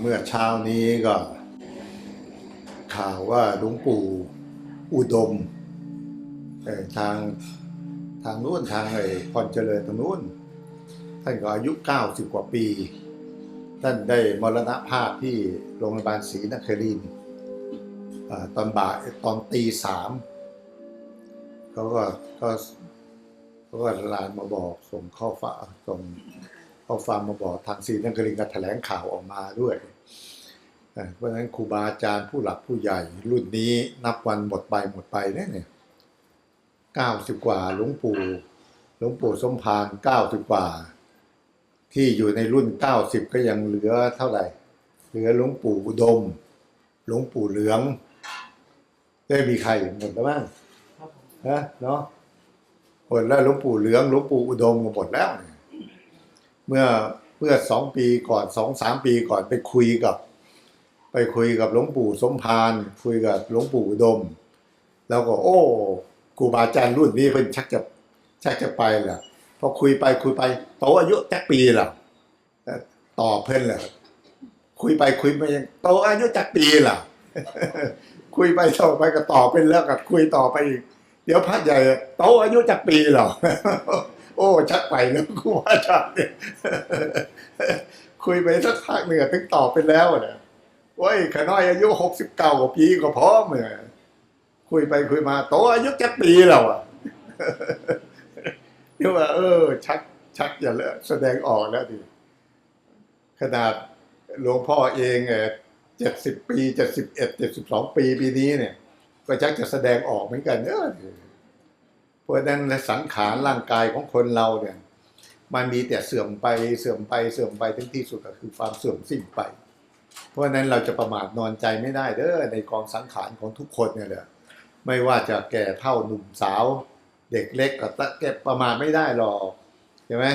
เมื่อเช้านี้ก็ข่าวว่าหลวงปู่อุดมทางทางนู้นทางไอ้พรเจริญทางนู้นท่านก็อายุ 90 กว่าปี ท่านได้มรณภาพที่โรงพยาบาลศรีนครินอตอนบ่ายตอนตีสามเขาก็ก็เขาก็ไลน์มาบอกส่งข้อฟ้าส่ง ข้อความมาบอกทางศรีนครินทร์ก็แถลงข่าวออกมาด้วย เพราะฉะนั้นครูบาอาจารย์ผู้หลักผู้ใหญ่ รุ่นนี้นับวันหมดไปหมดไปเนี่ยเนี่ยเก้าสิบกว่าหลวงปู่หลวงปู่สมภารเก้าสิบกว่า ที่อยู่ในรุ่นเก้าสิบก็ยังเหลือเท่าไหร่ เหลือหลวงปู่อุดมหลวงปู่เหลืองได้มีใครหมดแล้วบ้างนะเนาะหมดแล้วหลวงปู่เหลืองหลวงปู่อุดมก็หมดแล้วเนี่ย เมื่อเมื่อสองปีก่อนสองสามปีก่อนไปคุยกับ ไปคุยกับหลวงปู่สมภารคุยกับหลวงปู่อุดม แล้วก็ โอ้ครูบาอาจารย์รุ่นนี้เพิ่นชักจะชักจะไปแหละพอคุยไปคุยไปโตอายุจักปีล่ะตอบเพิ่นแหละคุยไปคุยไปยังโตอายุจักปีล่ะ คุยไปต่อไปก็ตอบเป็นแล้วก็คุยต่อไปอีกเดี๋ยวพระใหญ่โตอายุจักปีเหรอ โอ้ชักไปแล้วครูบาอาจารย์เนี่ยคุยไปสักพักหนึ่งอถึงตอบไปแล้วอะเนี่ยโอ้ยขน้อยอายุหกสิบเก้าปีก็พร้อมเลยคุยไปคุยมาโตอายุแค่ปีแล้วอะเรียกว่า เออ ชักชักอย่าเลอะแสดงออกแล้วดิขนาดหลวงพ่อเองเอเจ็ดสิบปีเจ็ดสิบเอ็ดเจ็ดสิบสองปีปีนี้เนี่ย ก็ชักจะแสดงออกเหมือนกันเออ เพราะนั้นสังขารร่างกายของคนเราเนี่ยมันมีแต่เสื่อมไปเสื่อมไปเสื่อมไปถึงที่สุดก็คือความเสื่อมสิ้นไป เพราะนั้นเราจะประมาทนอนใจไม่ได้เด้อในกองสังขารของทุกคนเนี่ยแหละไม่ว่าจะแก่เท่าหนุ่มสาว เด็กเล็กก็ตะแกประมาทไม่ได้หรอกใช่ไหม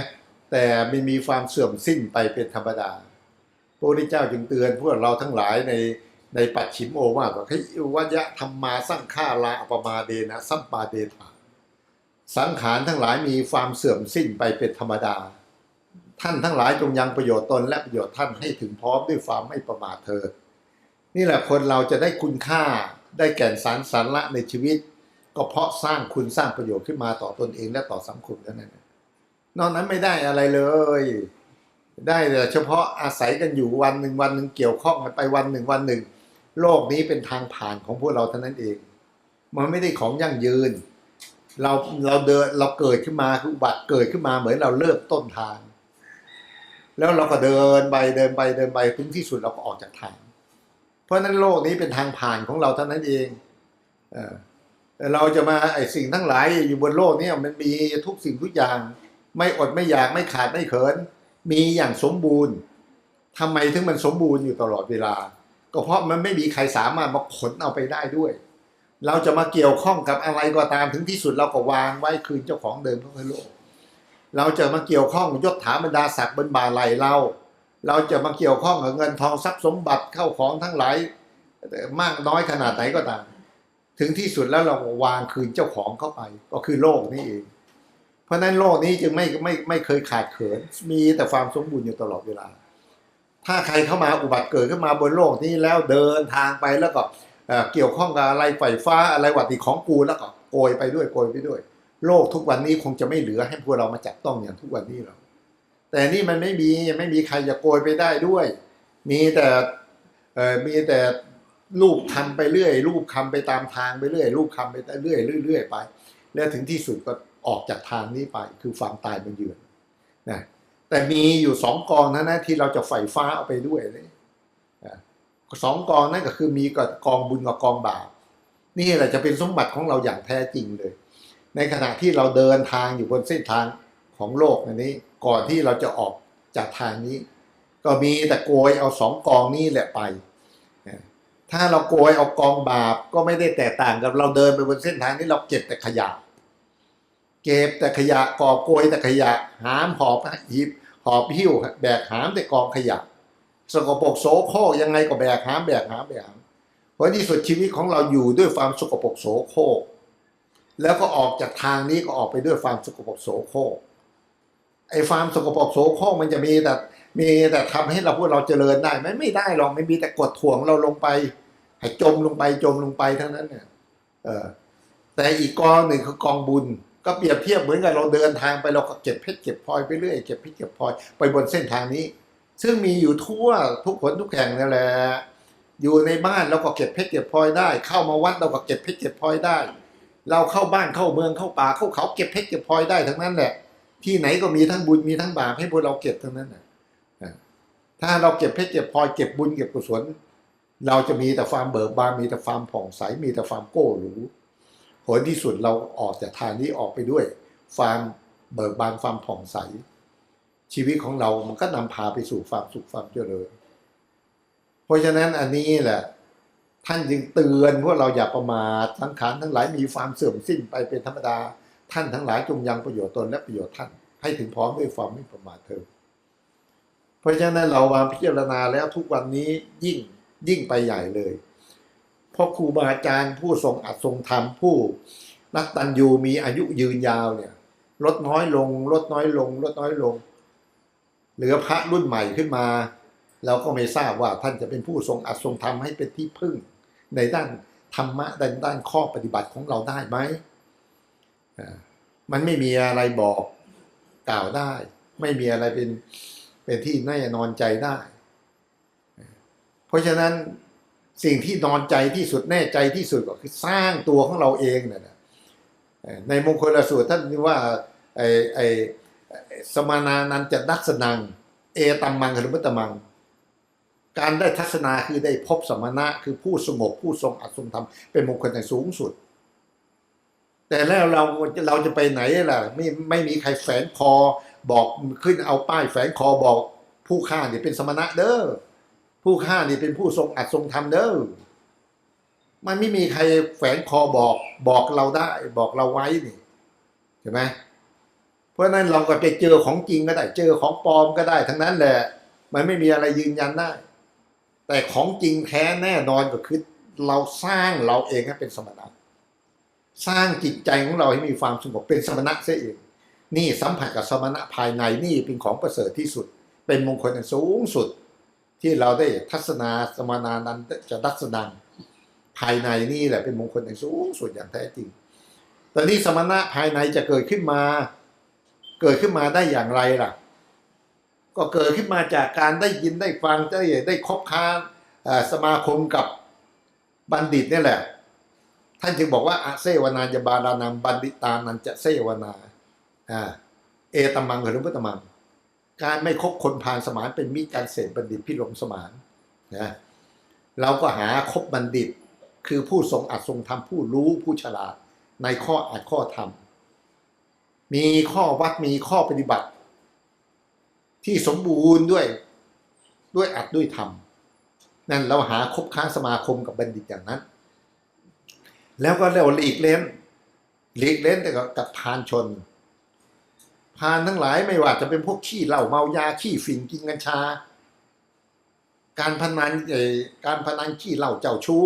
แต่ไม่มีความเสื่อมสิ้นไปเป็นธรรมดาพระพุทธเจ้าจึงเตือนพวกเราทั้งหลายในในปัจฉิมโอวาทว่าให้วัยะธรรมมาสร้างฆ่าลาอปมาเดนะสัมปาเดธา สังขารทั้งหลายมีความเสื่อมสิ้นไปเป็นธรรมดา ท่านทั้งหลายจงยังประโยชน์ตนและประโยชน์ท่านให้ถึงพร้อมด้วยความไม่ประมาทเถิดนี่แหละคนเราจะได้คุณค่าได้แก่นสารสาระในชีวิต ก็เพราะสร้างคุณสร้างประโยชน์ขึ้นมาต่อตนเองและต่อสังคมเท่านั้นนอกนั้นไม่ได้อะไรเลย ได้แต่เฉพาะอาศัยกันอยู่วันหนึ่งวันหนึ่งเกี่ยวข้องกันไปวันหนึ่งวันหนึ่ง โลกนี้เป็นทางผ่านของพวกเราเท่านั้นเอง มันไม่ได้ของยั่งยืน เราเราเดินเราเกิดขึ้นมาคืออุบัติเกิดขึ้นมาเหมือนเราเริ่มต้นทาง แล้วเราก็เดินไปเดินไปเดินไปถึงที่สุดเราก็ออกจากทาง เพราะฉะนั้นโลกนี้เป็นทางผ่านของเราเท่านั้นเองเออเราจะมาไอสิ่งทั้งหลายอยู่บนโลกนี้มันมีทุกสิ่งทุกอย่าง ไม่อดไม่อยากไม่ขาดไม่เขิน มีอย่างสมบูรณ์ทำไมถึงมันสมบูรณ์อยู่ตลอดเวลา ก็เพราะมันไม่มีใครสามารถมาขนเอาไปได้ด้วย เราจะมาเกี่ยวข้องกับอะไรก็ตามถึงที่สุดเราก็วางไว้คืนเจ้าของเดิมเข้าไปโลก เราจะมาเกี่ยวข้องยศถาบรรดาศักดิ์บนบ่าไหลเรา เราจะมาเกี่ยวข้องกับเงินทองทรัพย์สมบัติเข้าของทั้งหลายมากน้อยขนาดไหนก็ตาม ถึงที่สุดแล้วเราวางคืนเจ้าของเข้าไป ก็คือโลกนี่เอง เพราะฉะนั้นโลกนี้จึงไม่ไม่ไม่เคยขาดเขิน มีแต่ความสมบูรณ์อยู่ตลอดเวลา ถ้าใครเข้ามาอุบัติเกิดขึ้นมาบนโลกนี้แล้วเดินทางไปแล้วก็ เกี่ยวข้องกับอะไรไฟฟ้าอะไรวัติของกูแล้วก็โกยไปด้วยโกยไปด้วย โลกทุกวันนี้คงจะไม่เหลือให้พวกเรามาจับต้องอย่างทุกวันนี้หรอกแต่นี่มันไม่มีไม่มีใครจะโกยไปได้ด้วย มีแต่เออมีแต่รูปทำไปเรื่อย รูปคำไปตามทางไปเรื่อย รูปคำไปเรื่อยเรื่อยไป แล้วถึงที่สุดก็ออกจากทางนี้ไป คือความตายมันเยือนนะแต่มีอยู่สองกองนะนะที่เราจะไฟฟ้าเอาไปด้วยเลย สองกองนั่นก็คือมีกับกองบุญกับกองบาปนี่แหละจะเป็นสมบัติของเราอย่างแท้จริงเลย ในขณะที่เราเดินทางอยู่บนเส้นทางของโลกนี้ ก่อนที่เราจะออกจากทางนี้ ก็มีแต่โกยเอาสองกองนี้แหละไป ถ้าเราโกยเอากองบาปก็ไม่ได้แตกต่างกับเราเดินไปบนเส้นทางนี้เราเก็บแต่ขยะ เก็บแต่ขยะกอบโกยแต่ขยะ หามหอบหิบหอบหิ้วแบกหามแต่กองขยะ สกปรกโสโครกยังไงก็แบกหามแบกหามแบกหามเพราะที่สุดชีวิตของเราอยู่ด้วยความสกปรกโสโครกแล้วก็ออกจากทางนี้ก็ออกไปด้วยความสกปรกโสโครกไอไอ้ความสกปรกโสโครกมันจะมีแต่มีแต่ทำให้เราพวกเราเจริญได้ไหมไม่ได้หรอกไม่มีแต่กดถ่วงเราลงไป ให้จมลงไปจมลงไปเท่านั้นเนี่ยเออแต่อีกกองหนึ่งคือกองบุญ ก็เปรียบเทียบเหมือนกับเราเดินทางไปเราก็เก็บเพชรเก็บพลอยไปเรื่อยเก็บเพชรเก็บพลอยไปบนเส้นทางนี้ ซึ่งมีอยู่ทั่วทุกคนทุกแห่งนั่นแหละอยู่ในบ้านเราก็เก็บเพชรเก็บพลอยได้ เข้ามาวัดเราก็เก็บเพชรเก็บพลอยได้ เราเข้าบ้านเข้าเมืองเข้าป่าเข้าเขาเก็บเพชรเก็บพลอยได้ทั้งนั้นแหละ ที่ไหนก็มีทั้งบุญมีทั้งบาปให้พวกเราเก็บทั้งนั้นนะถ้าเราเก็บเพชรเก็บพลอยเก็บบุญเก็บกุศลเราจะมีแต่ความเบิกบานมีแต่ความผ่องใสมีแต่ความโก้หรูผลที่สุดเราออกจากทางนี้ออกไปด้วย ความเบิกบานความผ่องใส ชีวิตของเรา มันก็นำพาไปสู่ความสุขความเจริญ เพราะฉะนั้นอันนี้แหละ ท่านจึงเตือนพวกเราอย่าประมาทสังขารทั้งหลายมีความเสื่อมสิ้นไปเป็นธรรมดา ท่านทั้งหลายจงยังประโยชน์ตนและประโยชน์ท่าน ให้ถึงพร้อมด้วยความไม่ประมาทเถิดเพราะฉะนั้นเราวางพิจารณาแล้วทุกวันนี้ยิ่งยิ่งไปใหญ่เลยเพราะครูบาอาจารย์ผู้ทรงอัดทรงธรรมผู้นักตัญญูมีอายุยืนยาวเนี่ย ลดน้อยลง ลดน้อยลง ลดน้อยลง หลือพระรุ่นใหม่ขึ้นมา เราก็ไม่ทราบว่าท่านจะเป็นผู้ทรงอัดทรงธรรมให้เป็นที่พึ่ง ในด้านธรรมะด้านด้านข้อปฏิบัติของเราได้ไหมมันไม่มีอะไรบอกกล่าวได้ ไม่มีอะไรเป็นเป็นที่แน่นอนใจได้ เพราะฉะนั้นสิ่งที่นอนใจที่สุดแน่ใจที่สุดก็คือสร้างตัวของเราเองนั่นนะเอ่อในมงคลสูตรท่านว่าไอ้ไอ้ สมานานันจะดัสนัง เอตัมมังหรือมัตมัง การได้ทัศนาคือได้พบสมณะคือผู้สงบผู้ทรงอัตทรงธรรมเป็นมงคลอย่างสูงสุด แต่แล้วเราเราจะไปไหนล่ะ ไม่ไม่มีใครแฝงคอบอกขึ้นเอาป้ายแฝงคอบอก ผู้ฆ่าเนี่ยเป็นสมณะเด้อผู้ฆ่าเนี่ยเป็นผู้ทรงอัตทรงธรรมเด้อมันไม่มีใครแฝงคอบอกบอกเราได้ บอกเราไว้นี่ใช่ไหม เพราะนั้นเราก็ไปเจอของจริงก็ได้เจอของปลอมก็ได้ ทั้งนั้นแหละ มันไม่มีอะไรยืนยันได้ แต่ของจริงแท้แน่นอนก็คือเราสร้างเราเองให้เป็นสมณะ สร้างจิตใจของเราให้มีความสงบเป็นสมณะเสียเอง นี่สัมผัสกับสมณะภายในนี่เป็นของประเสริฐที่สุด เป็นมงคลอันสูงสุด ที่เราได้ทัศนาสมานานันจะดัสนังภายในนี่แหละเป็นมงคลอันสูงสุดอย่างแท้จริง ตอนนี้สมณะภายในจะเกิดขึ้นมา เกิดขึ้นมาได้อย่างไรล่ะ ก็เกิดขึ้นมาจากการได้ยินได้ฟังได้ได้คบค้าสมาคมกับบัณฑิตนี่แหละ ท่านจึงบอกว่าอาเซวนานยบาลานังบัณฑิตานันจะเซวนาอ่าเอตมังหรือพุตมัง การไม่คบคนพาลสมานเป็นมิตรการเสพบัณฑิตพิรมสมานนะเราก็หาคบบัณฑิตคือผู้ทรงอัดทรงธรรมผู้รู้ผู้ฉลาดในข้ออัดข้อธรรม มีข้อวัดมีข้อปฏิบัติ ที่สมบูรณ์ด้วยด้วยอัดด้วยธรรมนั่นเราหาคบค้าสมาคมกับบัณฑิตอย่างนั้น แล้วก็เราหลีกเล่นหลีกเล่นแต่กับพานชน พานทั้งหลายไม่ว่าจะเป็นพวกขี้เหล้าเมายาขี้ฝิ่นกินกัญชา การพนันการพนันขี้เหล้าเจ้าชู้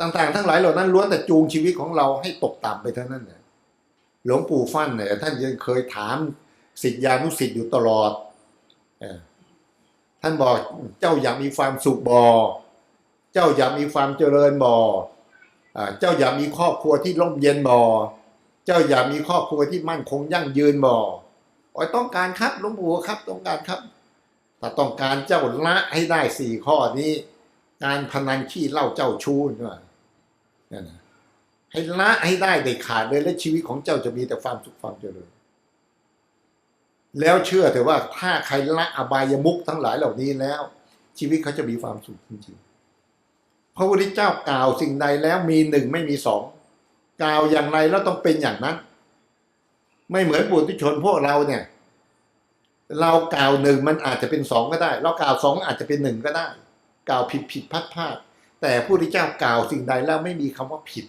ต่างๆ ทั้งหลายเหล่านั้นล้วนแต่จูงชีวิตของเราให้ตกต่ำไปเท่านั้นเนี่ย หลวงปู่ฟั่นเนี่ยท่านยังเคยถามสิทธิานุสิทธิ์อยู่ตลอด ท่านบอกเจ้าอยากมีความสุขบอ เจ้าอยากมีความเจริญบอ่เจ้าอยากมีครอบครัวที่ร่มเย็นบอ เจ้าอยากมีครอบครัวที่มั่นคงยั่งยืนบอโอ้ยต้องการครับหลวงปู่ครับต้องการครับ ถ้าต้องการเจ้าละให้ได้สี่ข้อนี้ การพนันขี้เล้าเจ้าชู้นี่นั่นนะ ให้ละให้ได้เด็ดขาดเลยและชีวิตของเจ้าจะมีแต่ความสุขความเจริญแล้วเชื่อเถอะว่าถ้าใครละอบายมุกทั้งหลายเหล่านี้แล้ว ชีวิตเขาจะมีความสุขจริงๆพระพุทธเจ้ากล่าวสิ่งใดแล้วมีหนึ่งไม่มีสองกล่าวอย่างไรแล้วต้องเป็นอย่างนั้น ไม่เหมือนปุถุชนพวกเราเนี่ย เรากล่าวหนึ่งมันอาจจะเป็นสองก็ได้ เรากล่าวสองอาจจะเป็นหนึ่งก็ได้ กล่าวผิดผิดพลาดพลาดแต่ผู้ที่เจ้ากล่าวสิ่งใดแล้วไม่มีคำว่าผิด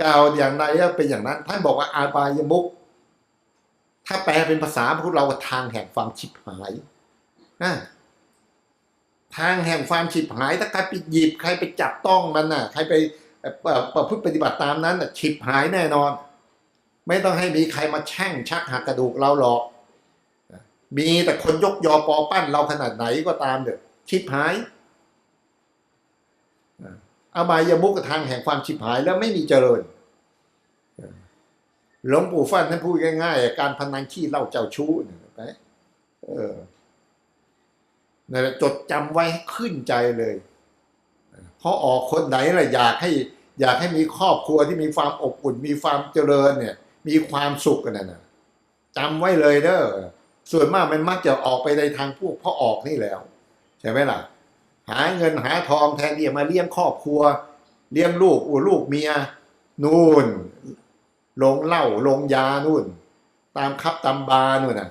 กล่าวอย่างใดแล้วเป็นอย่างนั้น ท่านบอกว่าอาบายมุก ถ้าแปลเป็นภาษาพวกเราก็ทางแห่งความฉิบหายนะทางแห่งความฉิบหาย ถ้าใครไปหยิบใครไปจับต้องมันน่ะ ใครไปประพฤติปฏิบัติตามนั้นน่ะฉิบหายแน่นอน ไม่ต้องให้มีใครมาแช่งชักหักกระดูกเราหรอก มีแต่คนยกยอปอปั้นเราขนาดไหนก็ตามเถอะชิบหาย อบายมุกทางแห่งความชิบหายแล้วไม่มีเจริญหลวงปู่ฟันท่านพูดง่ายๆ การพนันขี้เล้าเจ้าชู้ไปเออนั่นจดจำไว้ขึ้นใจเลยเพราะออกคนไหนล่ะอยากให้ อยากให้มีครอบครัวที่มีความอบอุ่น มีความเจริญเนี่ย มีความสุขกันนะนะจำไว้เลยเด้อส่วนมากมันมักจะออกไปในทางพวกพ่อออกนี่แล้ว ใช่ไหมล่ะ หาเงินหาทองแทนที่จะมาเลี้ยงครอบครัว เลี้ยงลูกอูลูกเมีย นู่น ลงเหล้าลงยานู่น ตามคับตำบานู่นน่ะ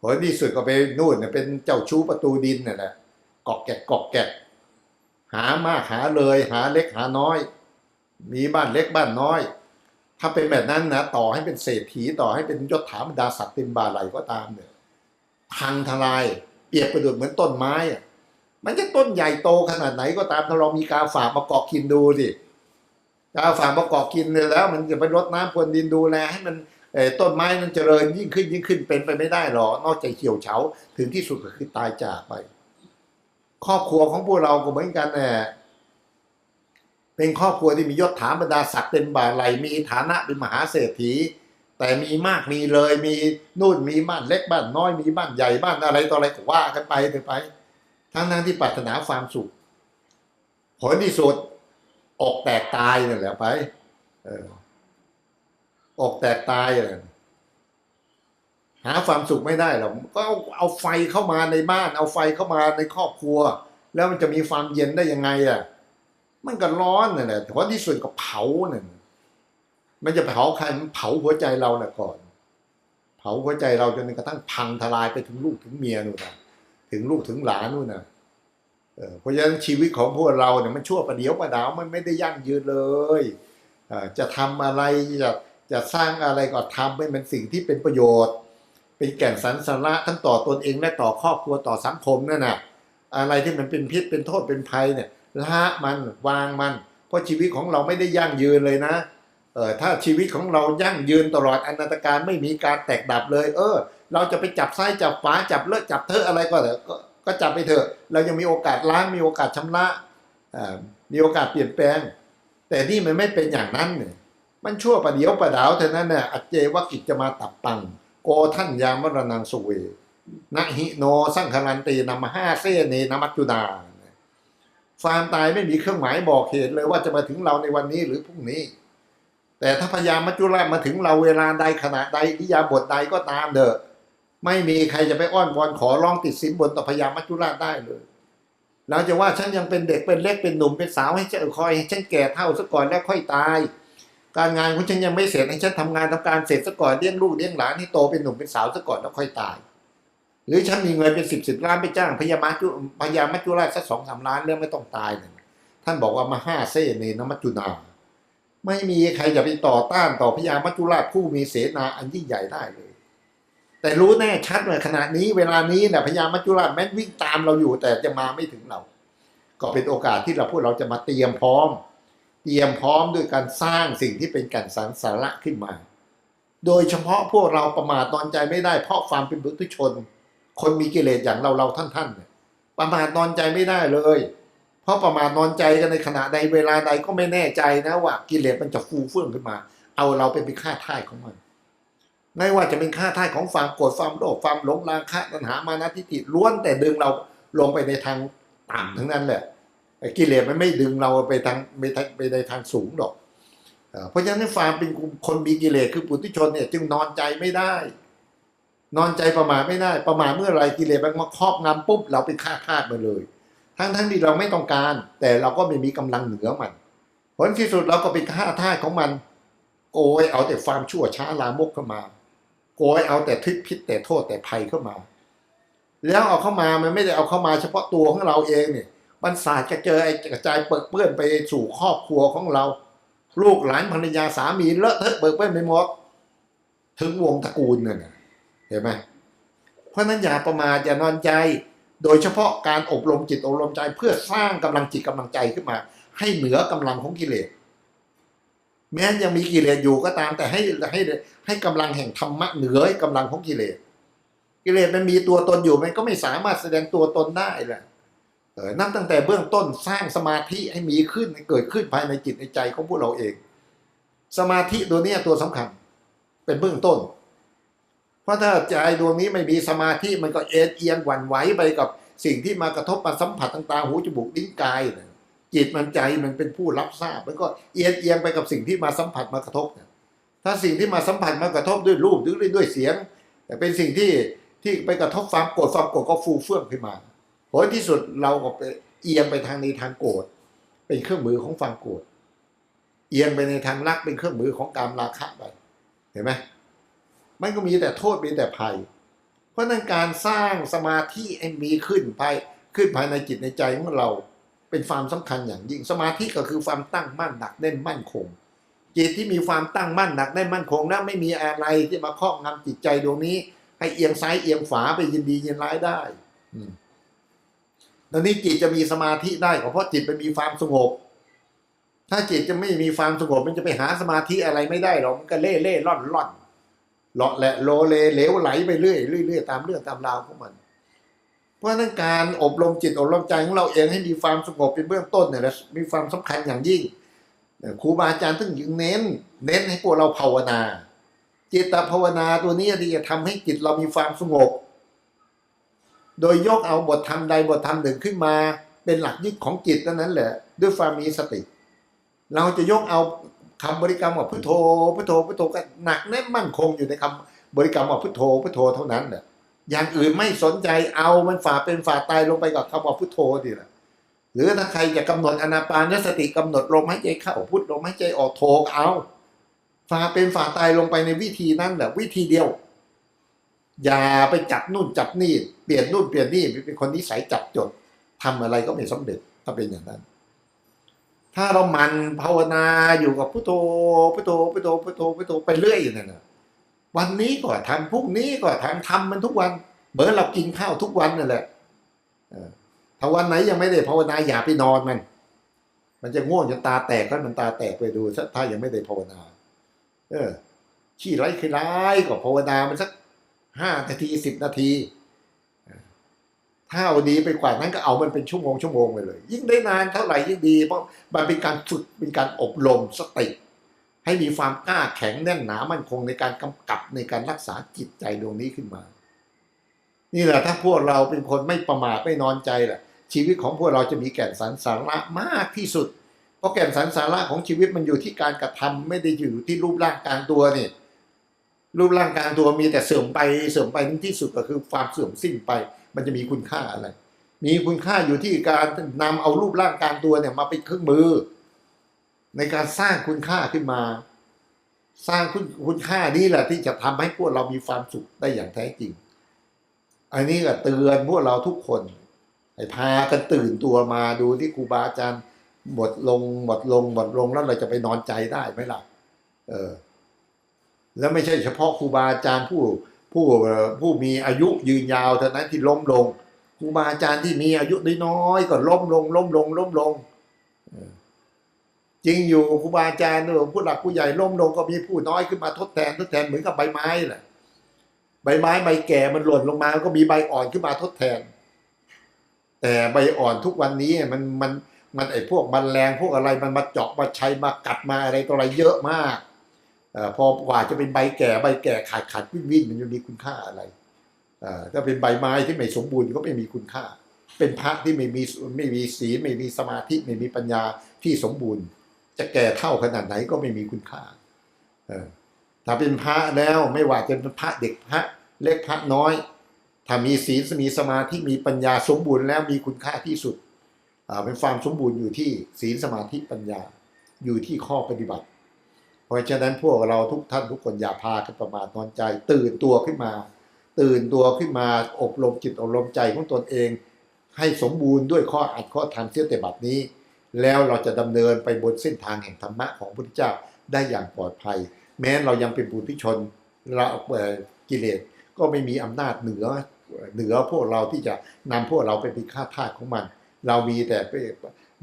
ผลที่สุดก็ไปนู่นน่ะเป็นเจ้าชู้ประตูดินน่ะแหละกอกแกกกอกแกกหามากหาเลย หาเล็กหาน้อย มีบ้านเล็กบ้านน้อย ถ้าเป็นแบบนั้นนะต่อให้เป็นเศรษฐีต่อให้เป็นยศถาบรรดาศักดิ์เต็มบาไหลก็ตามเนี่ยพังทลาย เปรียบประดุจเหมือนต้นไม้อะ มันจะต้นใหญ่โตขนาดไหนก็ตามถ้าเรามีกาฝากมาเกาะกินดูสิกาฝากมาเกาะกินเลยแล้ว มันจะไปรดน้ำพรวนดินดูแลให้มันต้นไม้มันเจริญยิ่งขึ้นยิ่งขึ้นเป็นไปไม่ได้หรอกนอกจากเหี่ยวเฉาถึงที่สุดก็คือตายจากไป ครอบครัวของพวกเราก็เหมือนกันแหละเป็นครอบครัวที่มียศถาบรรดาศักดิ์เต็มบ่าไหลมีฐานะเป็นมหาเศรษฐี แต่มีมากมีเลยมีนู่นมีบ้านเล็กบ้านน้อยมีบ้านใหญ่บ้านอะไรต่ออะไรก็ว่ากันไปเถอะไป ทั้งนั้นที่ปรารถนาความสุข ผลที่สุดออกแตกตายนั่นแหละไปเออกแตกตายเลยหาความสุขไม่ได้หรอกก็เอาเอาไฟเข้ามาในบ้าน เอาไฟเข้ามาในครอบครัว แล้วมันจะมีความเย็นได้ยังไงอะ มันก็ร้อนนั่นแหละผลที่สุดก็เผานั่นมันจะเผาใครมันเผาหัวใจเราแหละก่อน เผาหัวใจเราจนกระทั่งพังทลายไปถึงลูกถึงเมียนู่นนะ ถึงลูกถึงหลานนู่นนะเพราะฉะนั้นชีวิตของพวกเราเนี่ยมันชั่วประเดี๋ยวประดาวมันไม่ได้ยั่งยืนเลยจะทำอะไรจะจะสร้างอะไรก็ทำให้มันสิ่งที่เป็นประโยชน์ เป็นแก่นสรรสาระทั้งต่อตนเองและต่อครอบครัวต่อสังคมนั่นนะอะไรที่มันเป็นพิษเป็นโทษเป็นภัยเนี่ยละมันวางมัน เพราะชีวิตของเราไม่ได้ยั่งยืนเลยนะเออถ้าชีวิตของเรายั่งยืนตลอดอนันตการไม่มีการแตกดับเลย เออ เราจะไปจับซ้จับขวาจับเลิกจับเธออะไรก็เถอะก็จับไปเถอะ เรายังมีโอกาสล้างมีโอกาสชำระมีโอกาสเปลี่ยนแปลง แต่นี่มันไม่เป็นอย่างนั้นเนี่ยมันชั่วประเดียวประดาวเท่านั้นเนี่ยอัจเจวกิจจะมาตับตังโกท่านยามรนังสุเวนะหิโนสังครันตีนามห้าเซเนนามัจจุนาความตายไม่มีเครื่องหมายบอกเหตุเลยว่าจะมาถึงเราในวันนี้หรือพรุ่งนี้ แต่ถ้าพญามัจจุราชมาถึงเราเวลาใดขณะใดอิยาบถใดก็ตามเถอะ ไม่มีใครจะไปอ้อนวอนขอร้องติดสินบนต่อพญามัจจุราชได้เลยเราจะว่าฉันยังเป็นเด็กเป็นเล็กเป็นหนุ่มเป็นสาวให้ฉันคอยให้ฉันแก่เท่าซะก่อนแล้วค่อยตาย การงานของฉันยังไม่เสร็จให้ฉันทำงานทำการเสร็จซะก่อนเลี้ยงลูกเลี้ยงหลานให้โตเป็นหนุ่มเป็นสาวซะก่อนแล้วค่อยตาย หรือฉันมีเงินเป็นสิบสิบล้านไปจ้างพญามัจจุพญามัจจุราชสักสองสามล้านแล้วไม่ต้องตายเนี่ยท่านบอกว่ามาห้าเซเนนมัจจุนา ไม่มีใครจะไปต่อต้านต่อพญามัจจุราชผู้มีเสนาอันยิ่งใหญ่ได้เลย แต่รู้แน่ชัดว่าขณะนี้เวลานี้เนี่ยพญามัจจุราชแม้นวิ่งตามเราอยู่แต่จะมาไม่ถึงเรา ก็เป็นโอกาสที่เราพวกเราจะมาเตรียมพร้อม เตรียมพร้อมด้วยการสร้างสิ่งที่เป็นกันสารสาระขึ้นมา โดยเฉพาะพวกเราประมาทนอนใจไม่ได้เพราะความเป็นบุตุชน คนมีกิเลสอย่างเราเราท่านท่านเนี่ยประมาทนอนใจไม่ได้เลย เพราะประมาทนอนใจกันในขณะใดเวลาใดก็ไม่แน่ใจนะว่ากิเลสมันจะฟูเฟื่องขึ้นมา เอาเราไปเป็นข้าท่ายของมัน ไม่ว่าจะเป็นข้าท่ายของความโกรธความโลภความหลงราคะตัณหามานะทิฏฐิล้วนแต่ดึงเราลงไปในทางต่ำทั้งนั้นแหละไอ้กิเลสมันไม่ดึงเราไปทางไปไปในทางสูงหรอกเพราะฉะนั้นความเป็นคนมีกิเลสคือปุถุชนเนี่ยจึงนอนใจไม่ได้ นอนใจประมาทไม่ได้ ประมาทเมื่อไรกิเลสมันมาครอบงำปุ๊บเราเป็นข้าทาสมาเลย ทั้งทั้งที่เราไม่ต้องการ แต่เราก็ไม่มีกำลังเหนือมันผลที่สุดเราก็เป็นข้าทาสของมันโกยเอาแต่ความชั่วช้าลามกเข้ามา โกยเอาแต่ทิศพิษแต่โทษแต่ภัยเข้ามา แล้วเอาเข้ามามันไม่ได้เอาเข้ามาเฉพาะตัวของเราเองเนี่ยมันสาดกระเจอไอ้กระจายเปิดเปื้อนไปสู่ครอบครัวของเรา ลูกหลานภรรยาสามีเลอะเทอะเปิดเปื้อนไปหมดถึงวงตระกูลเนี่ยเห็นไหมเพราะนั้นอย่าประมาทอย่านอนใจ โดยเฉพาะการอบรมจิตอบรมใจเพื่อสร้างกำลังจิตกำลังใจขึ้นมา ให้เหนือกำลังของกิเลส แม้ยังมีกิเลสอยู่ก็ตามแต่ให้ให้ให้กำลังแห่งธรรมะเหนือกำลังของกิเลส กิเลสมันมีตัวตนอยู่มันก็ไม่สามารถแสดงตัวตนได้แหละเออนับตั้งแต่เบื้องต้นสร้างสมาธิให้มีขึ้นเกิดขึ้นภายในจิตในใจของพวกเราเอง สมาธิตัวนี้ตัวสำคัญ เป็นเบื้องต้น เพราะถ้าใจดวงนี้ไม่มีสมาธิมันก็เอ็นเอียงหวั่นไหวไปกับสิ่งที่มากระทบมาสัมผัสต่างๆหูจมูกลิ้นกายเนี่ย จิตมันใจมันเป็นผู้รับทราบมันก็เอียงเอียงไปกับสิ่งที่มาสัมผัสมากระทบเนี่ยถ้าสิ่งที่มาสัมผัสมากระทบด้วยรูปหรือด้วยเสียง แต่เป็นสิ่งที่ที่ไปกระทบความโกรธความโกรธก็ฟูเฟื่องขึ้นมาผลที่สุดเราก็ไปเอียงไปทางในทางโกรธเป็นเครื่องมือของความโกรธเอียงไปในทางรักเป็นเครื่องมือของการราคะไปเห็นไหมมันก็มีแต่โทษมีแต่ภัย เพราะฉะนั้นการสร้างสมาธิให้มีขึ้นภายขึ้นภายในจิตในใจของเรา เป็นความสำคัญอย่างยิ่งสมาธิก็คือความตั้งมั่นหนักแน่นมั่นคง จิตที่มีความตั้งมั่นหนักแน่นมั่นคงนะไม่มีอะไรที่มาครอบงำจิตใจดวงนี้ ให้เอียงซ้ายเอียงขวาไปยินดียินร้ายได้อืตอนนี้จิตจะมีสมาธิได้ก็เพราะจิตมันมีความสงบ ถ้าจิตจะไม่มีความสงบมันจะไปหาสมาธิอะไรไม่ได้หรอกมันก็เล่เล่ร่อนร่อนเลาะแหละโลเลเหลวไหลไปเรื่อยเรื่อยตามเรื่องตามราวของมัน ราะนั้นการอบรมจิตอบรมใจของเราเองให้มีความสงบเป็นเบื้องต้นเนี่ยนะมีความสำคัญอย่างยิ่งครูบาอาจารย์ถึงยึงเน้น เน้นให้พวกเราภาวนา จิตภาวนาตัวนี้ที่จะทำให้จิตเรามีความสงบ โดยยกเอาบทธรรมใดบทธรรมหนึ่งขึ้นมา เป็นหลักยึดของจิตเท่านั้นแหละ ด้วยความมีสติ เราจะยกเอาคำบริกรรมว่าพุทโธพุทโธพุทโธก็หนักแน่นมั่นคงอยู่ในคำบริกรรมว่าพุทโธพุทโธเท่านั้นแหละ อย่างอื่นไม่สนใจเอามันฝ่าเป็นฝ่าตายลงไปกับคำว่าพุทโธดีละหรือถ้าใครจะกำหนดอนาปานสติกำหนดลมหายใจเข้าพุทลมหายใจออกโธเอาฝ่าเป็นฝ่าตายลงไปในวิธีนั้นแหละวิธีเดียว อย่าไปจับนู่นจับนี่เปลี่ยนนู่นเปลี่ยนนี่เป็นคนนิสัยจับจดทำอะไรก็ไม่สำเร็จถ้าเป็นอย่างนั้น ถ้าเราหมันภาวนาอยู่กับพุทโธพุทโธพุทโธพุทโธพุทโธไปเรื่อยอยู่นั่นนะ วันนี้ก็ทำพรุ่งนี้ก็ทำทำมันทุกวันเหมือนเรากินข้าวทุกวันนั่นแหละถ้าวันไหนยังไม่ได้ภาวนาอย่าไปนอนมัน มันจะง่วงจนตาแตกก็มันตาแตกไปดูถ้ายังไม่ได้ภาวนา เออ ขี้ไร้ขี้ไร้ก็ภาวนามันสักห้านาทีสิบนาทีถ้าเอาดีไปกว่านั้นก็เอามันเป็นชั่วโมงชั่วโมงไปเลย ยิ่งได้นานเท่าไหร่ยิ่งดี เพราะมันเป็นการฝึกเป็นการอบรมสติ ให้มีความกล้าแข็งแน่นหนามั่นคงในการกำกับในการรักษาจิตใจดวงนี้ขึ้นมา นี่แหละถ้าพวกเราเป็นคนไม่ประมาทไม่นอนใจแหละชีวิตของพวกเราจะมีแก่นสารสาระมากที่สุด เพราะแก่นสารสาระของชีวิตมันอยู่ที่การกระทำไม่ได้อยู่ที่รูปร่างกลางตัวนี่รูปร่างกลางตัวมีแต่เสื่อมไปเสื่อมไปที่สุดก็คือความเสื่อมสิ้นไป มันจะมีคุณค่าอะไร มีคุณค่าอยู่ที่การนำเอารูปร่างกลางตัวเนี่ยมาเป็นเครื่องมือ ในการสร้างคุณค่าขึ้นมา สร้างคุณคุณค่านี้แหละที่จะทำให้พวกเรามีความสุขได้อย่างแท้จริง อันนี้ก็เตือนพวกเราทุกคนให้พากันตื่นตัวมาดูที่ครูบาอาจารย์หมดลงหมดลงหมดลงแล้วเราจะไปนอนใจได้ไหมล่ะ เออ แล้วไม่ใช่เฉพาะครูบาอาจารย์ผู้ผู้ผู้มีอายุยืนยาวเท่านั้นที่ล้มลงครูบาอาจารย์ที่มีอายุน้อยๆก็ล้มลงล้มลงล้มลง จริงอยู่ครูบาอาจารย์ผู้หลักผู้ใหญ่ล้มลงก็มีผู้น้อยขึ้นมาทดแทนทดแทนเหมือนกับใบไม้แหละใบไม้ใบแก่มันหล่นลงมาก็มีใบอ่อนขึ้นมาทดแทน แต่ใบอ่อนทุกวันนี้มันมันมันไอ้พวกมันแรงพวกอะไรมันมาเจาะมาใช้มากัดมาอะไรตัวอะไรเยอะมากพอกว่าจะเป็นใบแก่ใบแก่ขาดขาดวิ่นวิ่นมันจะมีคุณค่าอะไรถ้าเป็นใบไม้ที่ไม่สมบูรณ์ก็ไม่มีคุณค่า เป็นพระที่ไม่มีไม่มีศีลไม่มีสมาธิไม่มีปัญญาที่สมบูรณ์ จะแก่เท่าขนาดไหนก็ไม่มีคุณค่าถ้าเป็นพระแล้วไม่ว่าจะเป็นพระเด็กพระเล็กพระน้อย ถ้ามีศีลมีสมาธิมีปัญญาสมบูรณ์แล้วมีคุณค่าที่สุดเป็นความสมบูรณ์อยู่ที่ศีลสมาธิปัญญาอยู่ที่ข้อปฏิบัติ เพราะฉะนั้นพวกเราทุกท่านทุกคนอย่าพากันประมาทนอนใจ ตื่นตัวขึ้นมา ตื่นตัวขึ้นมาอบรมจิตอบรมใจของตนเอง ให้สมบูรณ์ด้วยข้ออัดข้อทางเสียแต่บัดนี้ แล้วเราจะดำเนินไปบนเส้นทางแห่งธรรมะของพระพุทธเจ้าได้อย่างปลอดภัย แม้เรายังเป็นบุตุชนเรากิเลสก็ไม่มีอำนาจเหนือเหนือพวกเราที่จะนำพวกเราไปเป็นข้าทาสของมัน เรามีแต่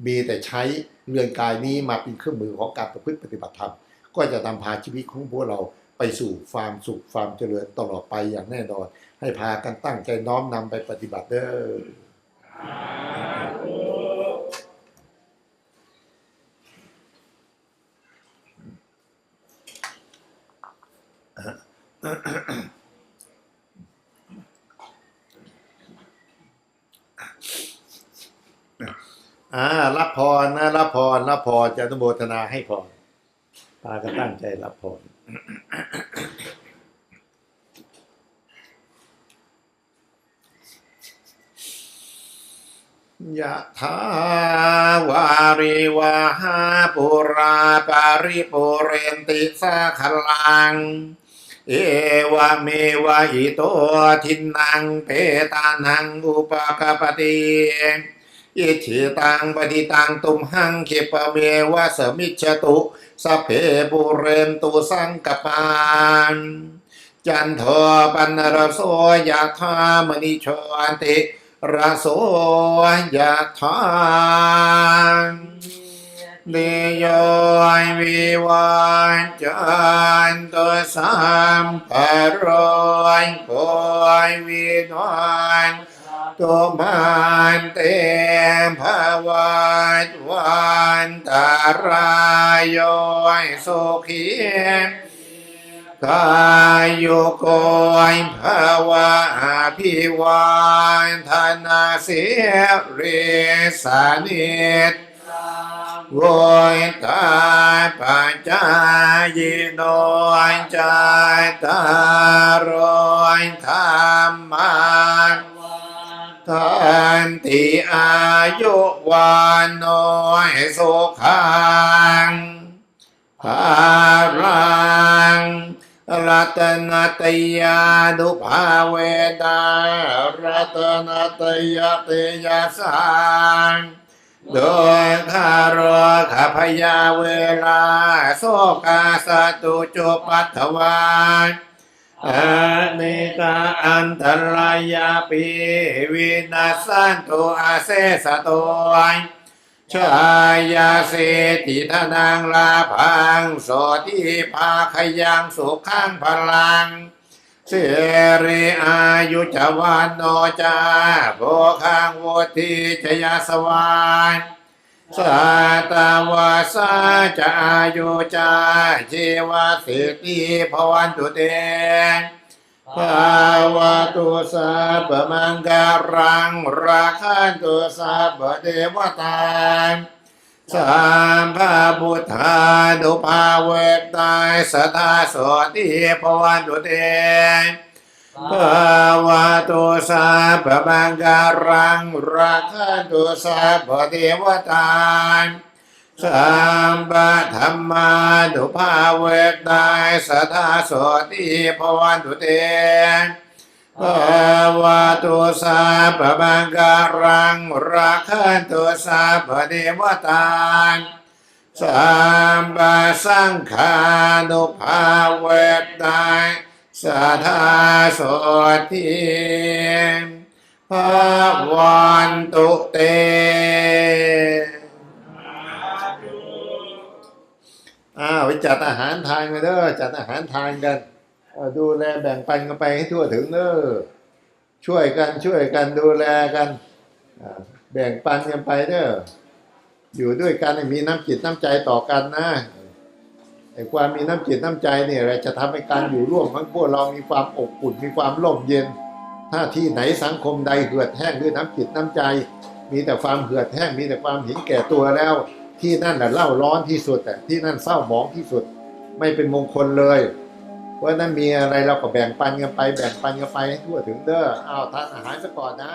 มีแต่ใช้เรือนกายนี้มาเป็นเครื่องมือของการประพฤติปฏิบัติธรรม ก็จะนำพาชีวิตของพวกเราไปสู่ความสุขความเจริญตลอดไปอย่างแน่นอน ให้พากันตั้งใจน้อมนำไปปฏิบัติเด้อ อ่ารับพรนะรับพรรับพรจะอนุโมทนาให้พรพากันตั้งใจรับพรยะถาวาริวาหาปุราปาริปุเรนติสาขลัง เอวะเมวะอิโตทินังเปตานังอุปกปติอิชิตังปฏิตังตุมหังคิปเมวะสมิจฉตุสเพปุเรนตุสังกปานจันโทปันรโสยะธามณิโชติระโสยะธา เดโยวิวันจันตุสามปโรยโกยวินวันตุมันเตภวัตวันตารายโยสุขีกายโยโกยภาวะอภิวันธนาเสียเรสานิต โวยตาปัจจายโนยจายตารอยธรรมันทั พยาเวลาโสกาสตุจุปัตวาอาเนกาอันตรายาปีวินาสันตุอาเซสตยชายาเสติทนังลาพังโสติภาขยังสุขังพลังเสรีอายุจวันโนจาโภคังวุติจยาสวาน สัตาวาสาจะอายุจาชีวสิทธิภวันตุเตภาวะตุสัพพมังการังราคันตุสัพพเทวตาสัมภาพุทธานุภาเวตายสทาสติภวันตุเต ภาวะตุสัพพมังการังราคันตุสัพพเทวตาสัมปะธรรมานุภาเวกตายสทาสติภวันตุเตภาวะตุสัพพมังการังราคันตุสัพพเทวตาสัมปะสังฆานุภาเวทไต สัทธาโสติภาวันตุเตอ้าวไปจัดอาหารทานกันเด้อจัดอาหารทานกันดูแลแบ่งปันกันไปให้ทั่วถึงเด้อช่วยกันช่วยกันดูแลกันแบ่งปันกันไปเด้ออยู่ด้วยกันมีน้ำจิตน้ำใจต่อกันนะ ไอ้ความมีน้ำจิตน้ำใจเนี่ยจะทำให้การอยู่ร่วมของพวกเรามีความอบอุ่นมีความร่มเย็น ถ้าที่ไหนสังคมใดเหือดแห้งด้วยน้ำจิตน้ำใจ มีแต่ความเหือดแห้งมีแต่ความเห็นแก่ตัวแล้ว ที่นั่นน่ะเล่าร้อนที่สุดแต่ที่นั่นเศร้าหมองที่สุด ไม่เป็นมงคลเลย เพราะนั้นมีอะไรเราก็แบ่งปันกันไปแบ่งปันกันไปให้ทั่วถึงเด้ออ้าวทานอาหารซะก่อนนะ